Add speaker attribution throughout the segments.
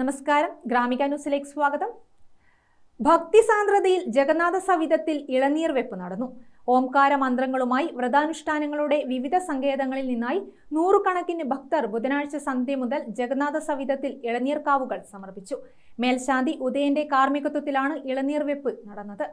Speaker 1: നമസ്കാരം. ഗ്രാമിക ന്യൂസിലേക്ക് സ്വാഗതം. ഭക്തി സാന്ദ്രതയിൽ ജഗന്നാഥ സവിധത്തിൽ ഇളനീർ വെപ്പ് നടന്നു. ഓംകാര മന്ത്രങ്ങളുമായി വ്രതാനുഷ്ഠാനങ്ങളുടെ വിവിധ സങ്കേതങ്ങളിൽ നിന്നായി നൂറുകണക്കിന് ഭക്തർ ബുധനാഴ്ച സന്ധ്യ മുതൽ ജഗന്നാഥ സവിധത്തിൽ ഇളനീർ കാവുകൾ സമർപ്പിച്ചു. മേൽശാന്തി ഉദയന്റെ കാർമ്മികത്വത്തിലാണ് ഇളനീർ വെപ്പ് നടന്നത്.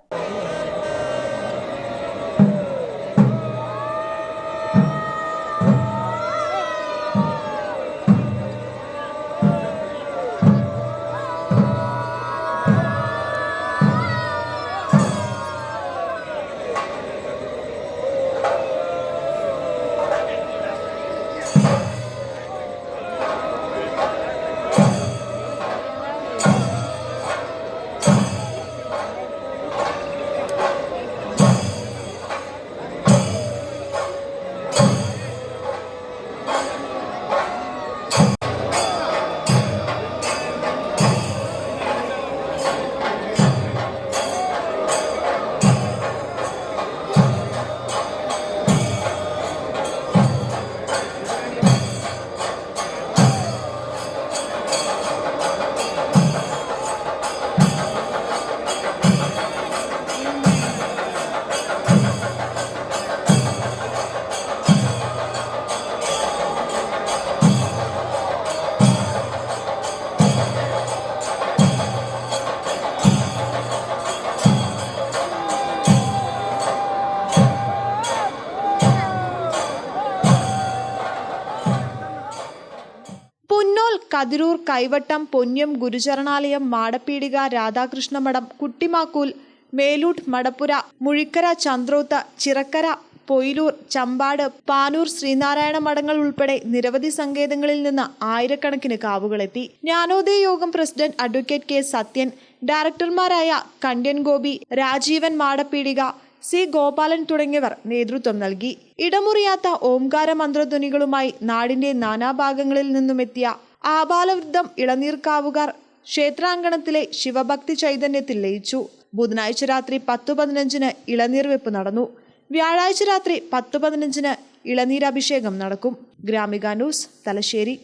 Speaker 2: കതിരൂർ കൈവട്ടം പൊന്നം ഗുരുചരണാലയം മാടപ്പീടിക രാധാകൃഷ്ണമഠം കുട്ടിമാക്കൂൽ മേലൂട്ട് മടപ്പുര മുഴിക്കര ചന്ദ്രോത്ത് ചിറക്കര പൊയിലൂർ ചമ്പാട് പാനൂർ ശ്രീനാരായണ മഠങ്ങൾ ഉൾപ്പെടെ നിരവധി സങ്കേതങ്ങളിൽ നിന്ന് ആയിരക്കണക്കിന് കാവുകളെത്തി. ജ്ഞാനോദയ യോഗം പ്രസിഡന്റ് അഡ്വക്കേറ്റ് കെ സത്യൻ ഡയറക്ടർമാരായ കണ്ഠ്യൻ ഗോപി രാജീവൻ മാടപ്പീടിക സി ഗോപാലൻ തുടങ്ങിയവർ നേതൃത്വം നൽകി. ഇടമുറിയാത്ത ഓംകാര മന്ത്രധ്വനികളുമായി നാടിന്റെ നാനാഭാഗങ്ങളിൽ നിന്നുമെത്തിയ ആബാലവൃദ്ധം ഇളനീർക്കാവുകാർ ക്ഷേത്രാങ്കണത്തിലെ ശിവഭക്തി ചൈതന്യത്തിൽ ലയിച്ചു. ബുധനാഴ്ച രാത്രി പത്തു പതിനഞ്ചിന് ഇളനീർ വെപ്പ് നടന്നു. വ്യാഴാഴ്ച രാത്രി പത്തു പതിനഞ്ചിന് ഇളനീരഭിഷേകം നടക്കും. ഗ്രാമിക ന്യൂസ് തലശ്ശേരി.